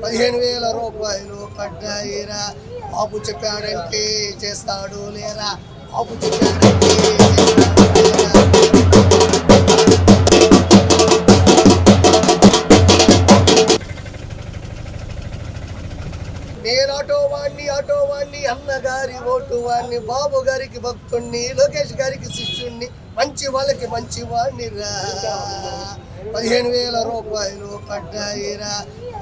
పదిహేను వేల రూపాయలు పడ్డాయిరా బాబు చెప్పాడంటే చేస్తాడు లేరా? బాబు చెప్పాడంటే అన్నగారి ఓటు వాణ్ణి బాబు గారికి భక్తుణ్ణి లోకేష్ గారికి శిష్యుణ్ణి మంచి వాళ్ళకి మంచి వాణ్ణి రా పదిహేను వేల రూపాయలు పడ్డాయిరా.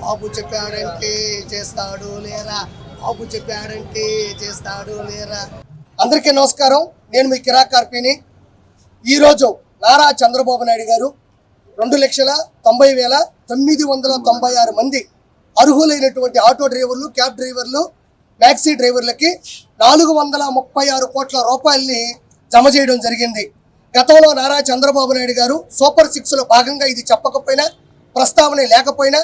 బాబు చెప్పాడంటే చేస్తాడు లేరా? బాబు చెప్పాడంటే చేస్తాడు లేరా? అందరికీ నమస్కారం. నేను మీ కిరా కార్పీని ఈరోజు నారా చంద్రబాబు నాయుడు గారు రెండు లక్షల తొంభై వేల తొమ్మిది వందల తొంభై ఆరు మంది అర్హులైనటువంటి ఆటో డ్రైవర్లు క్యాబ్ డ్రైవర్లు మ్యాక్సీ డ్రైవర్లకి నాలుగు వందల ముప్పై ఆరు కోట్ల రూపాయల్ని జమ చేయడం జరిగింది. గతంలో నారా చంద్రబాబు నాయుడు గారు సూపర్ సిక్స్లో భాగంగా ఇది చెప్పకపోయినా ప్రస్తావన లేకపోయినా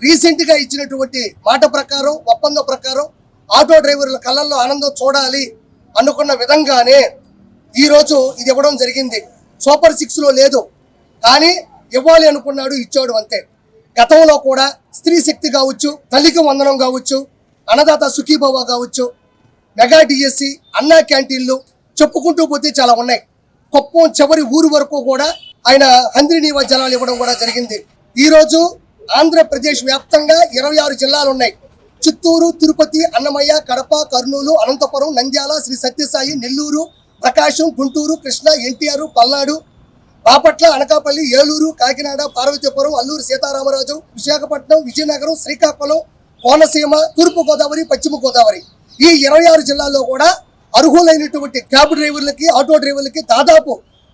రీసెంట్గా ఇచ్చినటువంటి మాట ప్రకారం ఒప్పందం ప్రకారం ఆటో డ్రైవర్ల కళ్ళల్లో ఆనందం చూడాలి అనుకున్న విధంగానే ఈరోజు ఇది ఇవ్వడం జరిగింది. సూపర్ సిక్స్లో లేదు కానీ ఇవ్వాలి అనుకున్నాడు ఇచ్చాడు అంతే. గతంలో కూడా స్త్రీ శక్తి కావచ్చు తల్లికి వందనం కావచ్చు అన్నదాత సుఖీభవ కావచ్చు మెగా డిఎస్సి అన్నా క్యాంటీన్లు చెప్పుకుంటూ పోతే చాలా ఉన్నాయి. కుప్పం చివరి ఊరు వరకు కూడా ఆయన హంద్రి నీవ జలాలు ఇవ్వడం కూడా జరిగింది. ఈరోజు ఆంధ్రప్రదేశ్ వ్యాప్తంగా ఇరవై ఆరు జిల్లాలు ఉన్నాయి. చిత్తూరు తిరుపతి అన్నమయ్య కడప కర్నూలు అనంతపురం నంద్యాల శ్రీ సత్యసాయి నెల్లూరు ప్రకాశం గుంటూరు కృష్ణ ఎన్టీఆర్ పల్నాడు బాపట్ల అనకాపల్లి ఏలూరు కాకినాడ పార్వతీపురం అల్లూరు సీతారామరాజు విశాఖపట్నం విజయనగరం శ్రీకాకుళం కోనసీమ తూర్పు గోదావరి పశ్చిమ గోదావరి ఈ ఇరవై ఆరు జిల్లాల్లో కూడా అర్హులైనటువంటి క్యాబ్ డ్రైవర్లకి ఆటో డ్రైవర్లకి దాదాపు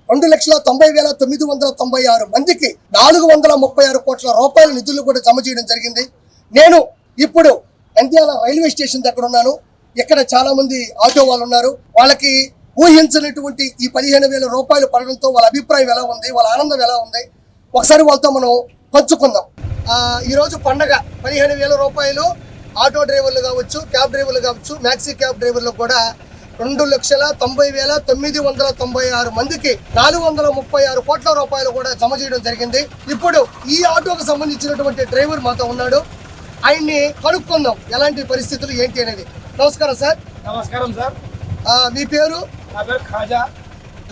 రెండు లక్షల తొంభై వేల తొమ్మిది వందల తొంభై ఆరు మందికి నాలుగు వందల ముప్పై ఆరు కోట్ల రూపాయల నిధులు కూడా జమ చేయడం జరిగింది. నేను ఇప్పుడు నంద్యాల రైల్వే స్టేషన్ దగ్గర ఉన్నాను. ఇక్కడ చాలా మంది ఆటో వాళ్ళు ఉన్నారు. వాళ్ళకి ఊహించినటువంటి ఈ పదిహేను వేల రూపాయలు పడడంతో వాళ్ళ అభిప్రాయం ఎలా ఉంది? వాళ్ళ ఆనందం ఎలా ఉంది? ఒకసారి వాళ్ళతో మనం పంచుకుందాం. ఈరోజు పండగ. పదిహేను వేల రూపాయలు ఆటో డ్రైవర్లు కావచ్చు క్యాబ్ డ్రైవర్లు కావచ్చు మ్యాక్సీ క్యాబ్ డ్రైవర్లు కూడా రెండు లక్షల తొంభై వేల తొమ్మిది వందల తొంభై ఆరు మందికి నాలుగు వందల ముప్పై ఆరు కోట్ల రూపాయలు కూడా జమ చేయడం జరిగింది. ఇప్పుడు ఈ ఆటోకు సంబంధించినటువంటి డ్రైవర్ మాతో ఉన్నాడు. ఆయన్ని కనుక్కుందాం ఎలాంటి పరిస్థితులు ఏంటి అనేది. నమస్కారం సార్. నమస్కారం సార్. మీ పేరు? నా పేరు ఖాజా.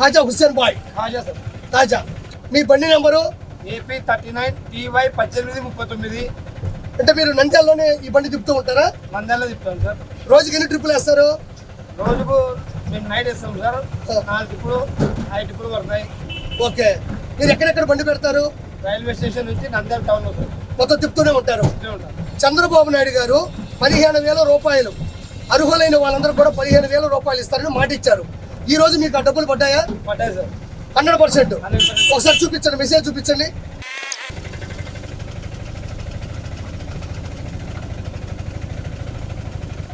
ఖాజా హుస్సేన్ బాయ్. ఖాజా సార్. తాజా మీ బండి number? AP thirty nine TY పద్దెనిమిది ముప్పై తొమ్మిది. అంటే మీరు నంద్యాలలోనే ఈ బండి తిప్పుతూ ఉంటారా? మందాల్లో తిప్పుతాం సార్. రోజుకి ఎన్ని ట్రిప్పులు వేస్తారు? రోజుకు మేము నైట్ వేస్తాం సార్. నాలుగు టిప్పులు ఐదు టిప్పులు పడతాయి. ఓకే. మీరు ఎక్కడెక్కడ బండి పెడతారు? రైల్వే స్టేషన్ నుంచి నంద్యాల టౌన్ మొత్తం తిప్పుతూనే ఉంటారు. చంద్రబాబు నాయుడు గారు పదిహేను వేల రూపాయలు. అర్హులైన వాళ్ళందరూ కూడా పదిహేను వేల రూపాయలు ఇస్తారని మాట ఇచ్చారు ఈ రోజు మీకు ఆ డబ్బులు పడ్డాయా? పడ్డాయి సార్. Hundred percent. 100%. ఒకసారి చూపించండి మెసేజ్ చూపించండి.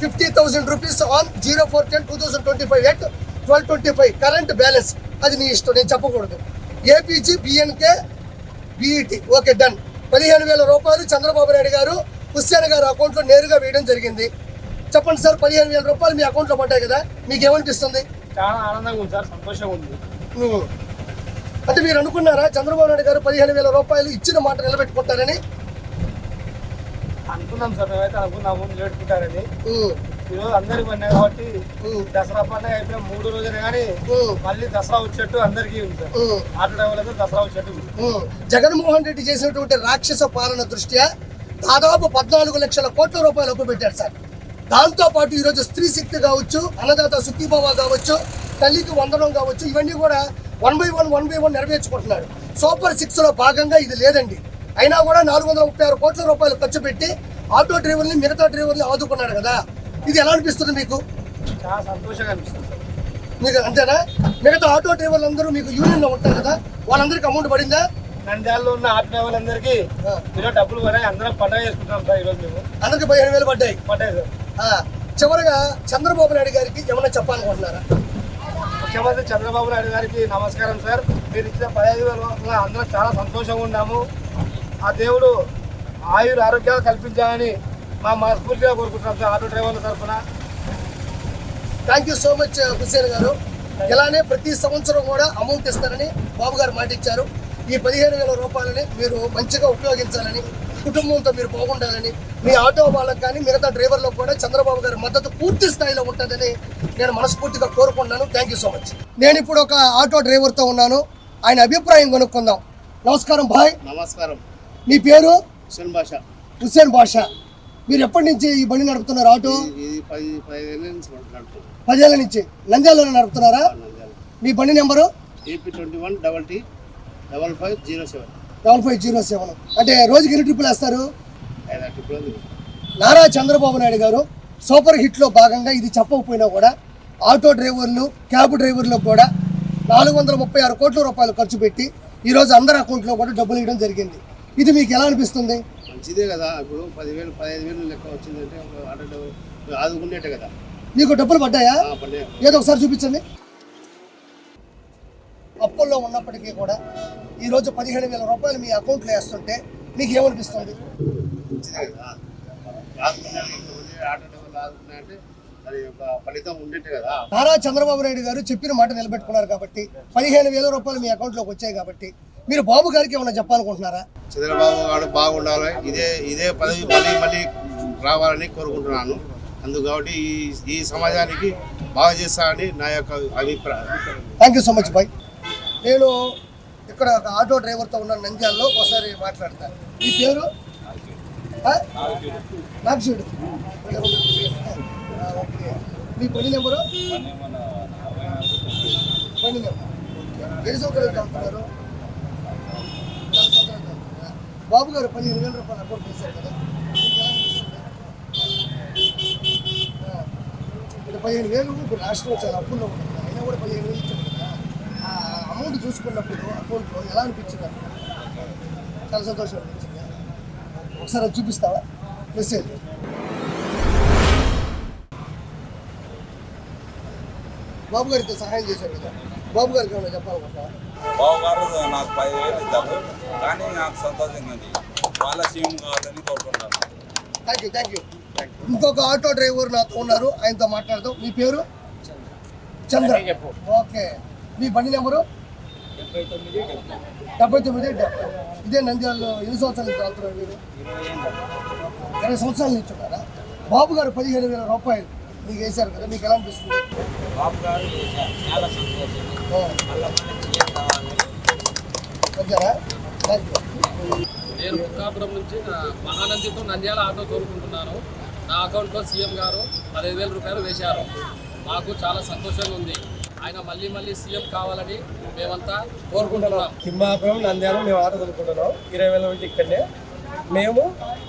Fifty thousand rupees on zero four ten two thousand twenty five at twelve twenty five current balance. అది నీ ఇష్టం నేను చెప్పకూడదు. APG BNK BET. Okay done. పదిహేను వేల రూపాయలు చంద్రబాబు నాయుడు గారు హుస్సేన్ గారు అకౌంట్లో నేరుగా వేయడం జరిగింది. చెప్పండి సార్ పదిహేను వేల రూపాయలు మీ అకౌంట్లో పడ్డాయి కదా మీకు ఏమనిపిస్తుంది? చాలా ఆనందంగా ఉంది సార్ సంతోషంగా ఉంది. అంటే మీరు అనుకున్నారా? చంద్రబాబు నాయుడు గారు పదిహేను వేల రూపాయలు ఇచ్చిన మాట నిలబెట్టుకుంటారని? అనుకున్నాం సార్ మేమైతే అనుకున్నాము నిలబెట్టుకుంటారని. ఈరోజు అందరికి పడినాయి కాబట్టి దసరా పండుగ అయిపోయిన మూడు రోజులే కానీ మళ్ళీ దసరా వచ్చేట్టు అందరికీ ఉంది సార్. ఆటో డ్రైవర్లకు దసరా వచ్చేట్టు. జగన్మోహన్ రెడ్డి చేసినటువంటి రాక్షస పాలన దృష్ట్యా దాదాపు పద్నాలుగు లక్షల కోట్ల రూపాయలు అప్పు పెట్టారు సార్. దాంతో పాటు ఈరోజు స్త్రీ శక్తి కావచ్చు అన్నదాత సుఖీభావ కావచ్చు తల్లికి వందనం కావచ్చు ఇవన్నీ కూడా one by one one by one నెరవేర్చుకుంటున్నారు. Super సిక్స్లో భాగంగా ఇది లేదండి. అయినా కూడా నాలుగు వందల ముప్పై ఆరు కోట్ల రూపాయలు ఖర్చు పెట్టి ఆటో డ్రైవర్ని మిగతా డ్రైవర్ని ఆదుకున్నాడు కదా. ఇది ఎలా అనిపిస్తుంది మీకు? చాలా సంతోషంగా అనిపిస్తుంది. మీకు అంతేనా? మిగతా ఆటో డ్రైవర్లు అందరూ మీకు యూనియన్లో ఉంటారు కదా వాళ్ళందరికీ అమౌంట్ పడిందా? నంద్యాలలో ఉన్న ఆటో డ్రైవర్లందరికీ ఆ, ఈరోజు డబ్బులు పడాయి. అందరం పండుగ చేసుకుంటాం సార్ ఈరోజు మేము. అందరికి పదిహేను వేలు పడ్డాయి. పడ్డాయి సార్. చివరగా చంద్రబాబు నాయుడు గారికి ఏమైనా చెప్పాలనుకుంటున్నారా? ముఖ్యమంత్రి చంద్రబాబు నాయుడు గారికి నమస్కారం సార్. మీరు ఇచ్చిన పదహైదు వేల వల్ల అందరం చాలా సంతోషంగా ఉన్నాము. ఆ దేవుడు ఆయుర ఆరోగ్యాలు కల్పించాలని మా మనస్ఫూర్తిగా కోరుకుంటున్నాం సార్ ఆటో డ్రైవర్ల తరఫున. Thank you so much Hussain గారు. ఇలానే ప్రతి సంవత్సరం కూడా అమౌంట్ ఇస్తారని బాబు గారు మాట ఇచ్చారు ఈ పదిహేను వేల రూపాయలని మీరు మంచిగా ఉపయోగించాలని కుటుంబంతో మీరు బాగుండాలని మీ ఆటో వాళ్ళకి కానీ మిగతా డ్రైవర్లకు కూడా చంద్రబాబు గారి మద్దతు పూర్తి స్థాయిలో ఉంటుందని నేను మనస్ఫూర్తిగా కోరుకుంటున్నాను. థ్యాంక్ యూ సో మచ్ నేను ఇప్పుడు ఒక ఆటో డ్రైవర్తో ఉన్నాను. ఆయన అభిప్రాయం కనుక్కుందాం. నమస్కారం భాయ్. నమస్కారం. మీ పేరు? హుసేన్ భాష హుస్సేన్ బాషా. మీరు ఎప్పటి నుంచి ఈ బండి నడుపుతున్నారు ఆటో? ఇది పది పదిహేను నుంచి నడుపుతున్నాం పదేళ్ళ నుంచి. నంద్యాలలో నడుపుతున్నారా? మీ బండి number? AP twenty one double T double five zero seven. Double five zero seven. అంటే రోజుకి ఎన్ని ట్రిప్పులు వేస్తారు? ట్రిపుల్ ఉంది నారా చంద్రబాబు నాయుడు గారు సూపర్ హిట్లో భాగంగా ఇది చెప్పకపోయినా కూడా ఆటో డ్రైవర్లు క్యాబ్ డ్రైవర్లకు కూడా నాలుగు వందల ముప్పై ఆరు కోట్ల రూపాయలు ఖర్చు పెట్టి ఈరోజు అందరి అకౌంట్లో కూడా డబ్బులు ఇవ్వడం జరిగింది. ఇది మీకు ఎలా అనిపిస్తుంది? మంచిదే కదా. ఇప్పుడు పదివేలు పదిహేను వేలు లెక్క వచ్చిందంటే ఒక ఆటో ఆదుకునేటే కదా. మీకు డబ్బులు పడ్డాయా. ఏదో ఒకసారి చూపించండి. అప్పుల్లో ఉన్నప్పటికీ కూడా ఈరోజు పదిహేడు వేల రూపాయలు మీ అకౌంట్లో వేస్తుంటే మీకు ఏమనిపిస్తుంది? నారా చంద్రబాబు నాయుడు గారు చెప్పిన మాట నిలబెట్టుకున్నారు కాబట్టి పదిహేను వేల రూపాయలు మీ అకౌంట్లోకి వచ్చాయి కాబట్టి మీరు బాబు గారికి ఏమైనా చెప్పాలనుకుంటున్నారా? చంద్రబాబు గారు బాగుండాలి. ఇదే ఇదే పదవి మళ్ళీ మళ్ళీ రావాలని కోరుకుంటున్నాను. అందుకు కాబట్టి ఈ ఈ సమాజానికి బాగా చేస్తానని నా యొక్క అభిప్రాయం. Thank you so much bhai నేను ఇక్కడ ఒక ఆటో డ్రైవర్తో ఉన్న నంద్యాలలో ఒకసారి మాట్లాడతాను మీ పేరు? ఆ? నాగశివుడు. ఓకే. మీ పని నెంబరు? పని నెంబర్. ఎన్ని సంవత్సరాలు చదువుతున్నారు బాబు గారు పదిహేను వేల రూపాయలు అకౌంట్ చేశారు కదా? మీకు పదిహేను వేలు ఇప్పుడు రాష్ట్రంలో చాలా అప్పుల్లో ఉంటుంది అయినా కూడా పదిహేను వేలు ఇచ్చారు. అమౌంట్ చూసుకున్నప్పుడు అకౌంట్లో ఎలా అనిపించింది? చాలా సంతోషం అనిపించింది. ఒకసారి అది చూపిస్తావా? మెసేజ్. బాబు గారితో సహాయం చేశారు కదా? బాబు గారికి ఏమైనా చెప్పాలనుకుంటావా బావగారు నాకు పదివేలు ఇచ్చారు కానీ నాకు సంతోషంగా ఉంది. వాళ్ళ సీఎం కావాలని కోరుకుంటాను థ్యాంక్ యూ థ్యాంక్ యూ ఇంకొక ఆటో డ్రైవర్ నాతో ఉన్నారు ఆయనతో మాట్లాడదాం. మీ పేరు? చంద్ర. ఓకే. మీ బండి నెంబరు? డెబ్బై తొమ్మిది డెబ్బై. ఇదే నంద్యాలలో ఎన్ని సంవత్సరాల నుంచి వెళ్తున్నారు మీరు? ఇరవై సంవత్సరాల నుంచి ఉన్నారా? బాబు గారు పదిహేను వేల రూపాయలు మీకు వేశారు కదా మీకు ఎలా అనిపిస్తుంది? బాబు గారు చాలా నేను బుక్కాపురం నుంచి నా మహానందితో నంద్యాల ఆటో కోరుకుంటున్నాను నా అకౌంట్లో సీఎం గారు పదహైదు వేల రూపాయలు వేశారు. మాకు చాలా సంతోషంగా ఉంది. ఆయన మళ్ళీ మళ్ళీ సీఎం కావాలని మేమంతా కోరుకుంటున్నాం. తిమ్మాపురం నంద్యాల మేము ఆట కొనుక్కుంటున్నాం. ఇరవై వేల మంది ఇక్కడనే. మేము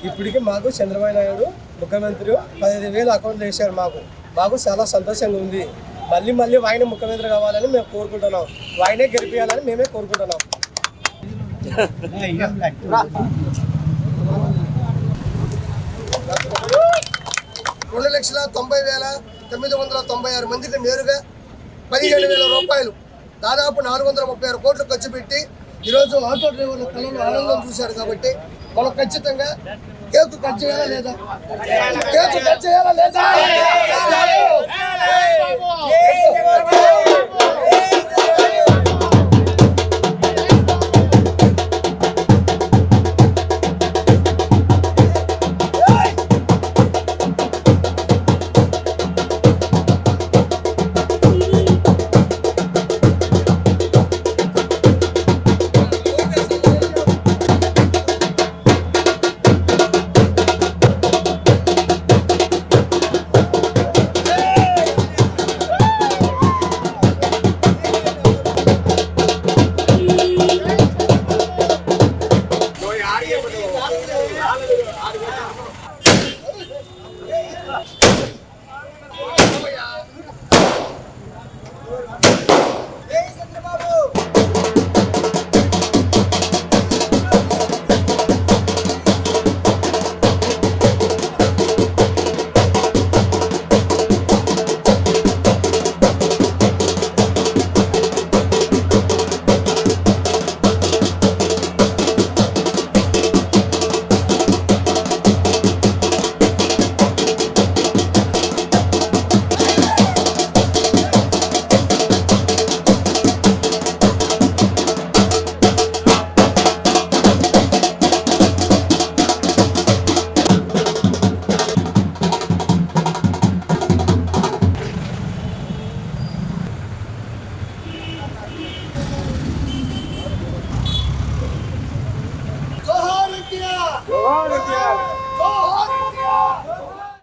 ఇప్పటికి మాకు చంద్రబాబు నాయుడు ముఖ్యమంత్రి పదిహేను వేలు అకౌంట్ వేశారు మాకు. మాకు చాలా సంతోషంగా ఉంది. మళ్ళీ మళ్ళీ ఆయన ముఖ్యమంత్రి కావాలని మేము కోరుకుంటున్నాం. ఆయనే గెలిపించాలని మేమే కోరుకుంటున్నాం. రెండు లక్షల తొంభై వేల తొమ్మిది వందల తొంభై ఆరు మందికి నేరుగా పదిహేడు వేల రూపాయలు దాదాపు నాలుగు వందల ముప్పై ఆరు కోట్లు ఖర్చు పెట్టి ఈరోజు ఆటో డ్రైవర్ల కళ్ళలో ఆనందం చూశారు కాబట్టి మనం ఖచ్చితంగా కేకు కట్ చేయాలా లేదా కేకు కట్ చేయాలా లేదా